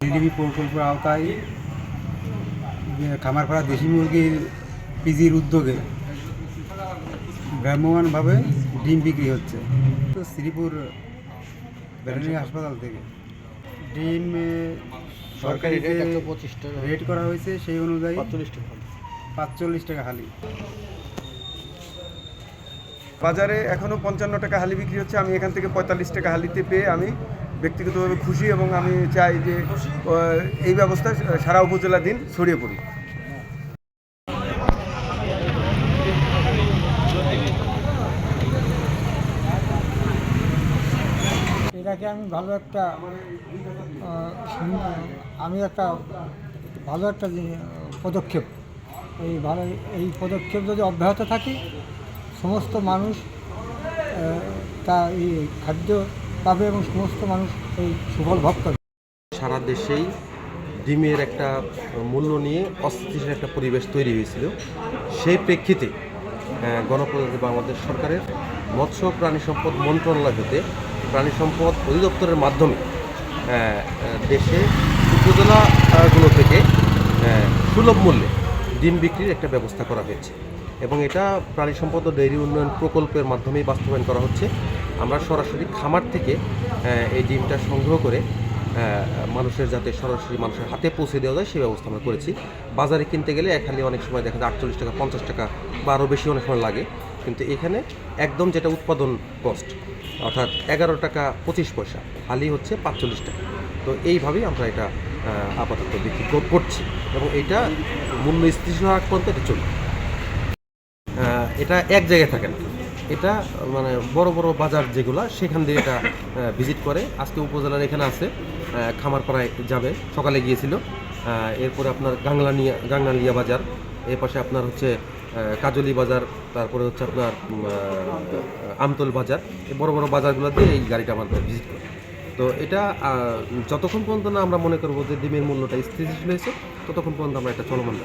GDP প্রকল্পের আওতায় খামারপাড়া দেশি মুরগির পিজির উদ্যোগে ভ্রাম্যমানভাবে ডিম বিক্রি হচ্ছে। তো শ্রীপুর ভেটেরিনারি হাসপাতাল থেকে ডিম সরকারি পঁচিশ টাকা। রেট করা হয়েছে সেই অনুযায়ী পাঁচচল্লিশ টাকা। পাঁচচল্লিশ টাকা হালি। বাজারে এখনও পঞ্চান্ন টাকা হালি বিক্রি হচ্ছে। আমি এখান থেকে পঁয়তাল্লিশ টাকা হালিতে পেয়ে আমি ব্যক্তিগতভাবে খুশি এবং আমি চাই যে এই ব্যবস্থা সারা উপজেলা দিন ছড়িয়ে পড়ুক। এটাকে আমি ভালো একটা আমি একটা ভালো একটা পদক্ষেপ। এই ভালো, এই পদক্ষেপ যদি অব্যাহত থাকে, সমস্ত মানুষ তা এই খাদ্য পাবে এবং সমস্ত মানুষ এই সুফল ভোগ করবে সারা দেশেই ডিমের একটা মূল্য নিয়ে অস্থিতিশীল একটা পরিবেশ তৈরি হয়েছিল। সেই প্রেক্ষিতে গণপ্রজাতন্ত্রী বাংলাদেশ সরকারের মৎস্য প্রাণী সম্পদ মন্ত্রণালয় হতে প্রাণী সম্পদ অধিদপ্তরের মাধ্যমে দেশে উপজেলাগুলো থেকে সুলভ মূল্যে ডিম বিক্রির একটা ব্যবস্থা করা হয়েছে। এবং এটা প্রাণী সম্পদ ও ডেইরি উন্নয়ন প্রকল্পের মাধ্যমেই বাস্তবায়ন করা হচ্ছে। আমরা সরাসরি খামার থেকে এই ডিমটা সংগ্রহ করে মানুষের যাতে সরাসরি মানুষের হাতে পৌঁছে দেওয়া যায় সেই ব্যবস্থা আমরা করেছি। বাজারে কিনতে গেলে এখানে অনেক সময় দেখা যায় আটচল্লিশ টাকা, পঞ্চাশ টাকা বা আরও বেশি অনেক সময় লাগে। কিন্তু এখানে একদম যেটা উৎপাদন কস্ট অর্থাৎ এগারো টাকা পঁচিশ পয়সা, হালি হচ্ছে পাঁচচল্লিশ টাকা। তো এইভাবেই আমরা এটা আপাতত বিক্রি করছি এবং এটা মূল্য স্থিতিশীল হওয়ার পর্যন্ত এটা চলবে। এটা এক জায়গায় থাকে না। এটা মানে বড় বড় বাজার যেগুলো, সেখান দিয়ে এটা ভিজিট করে। আজকে উপজেলার এখানে আছে খামারপাড়ায় যাবে। সকালে গিয়েছিল। এরপরে আপনার গাংলানিয়া গাংনালিয়া বাজার। এর পাশে আপনার হচ্ছে কাজলি বাজার, তারপরে হচ্ছে আপনার আমতল বাজার। এই বড় বড় বাজারগুলো দিয়ে এই গাড়িটা আমাদের ভিজিট করে। তো এটা যতক্ষণ পর্যন্ত না আমরা মনে করব যে ডিমের মূল্যটা স্থিতিশীল হয়েছে, ততক্ষণ পর্যন্ত আমরা এটা চলমান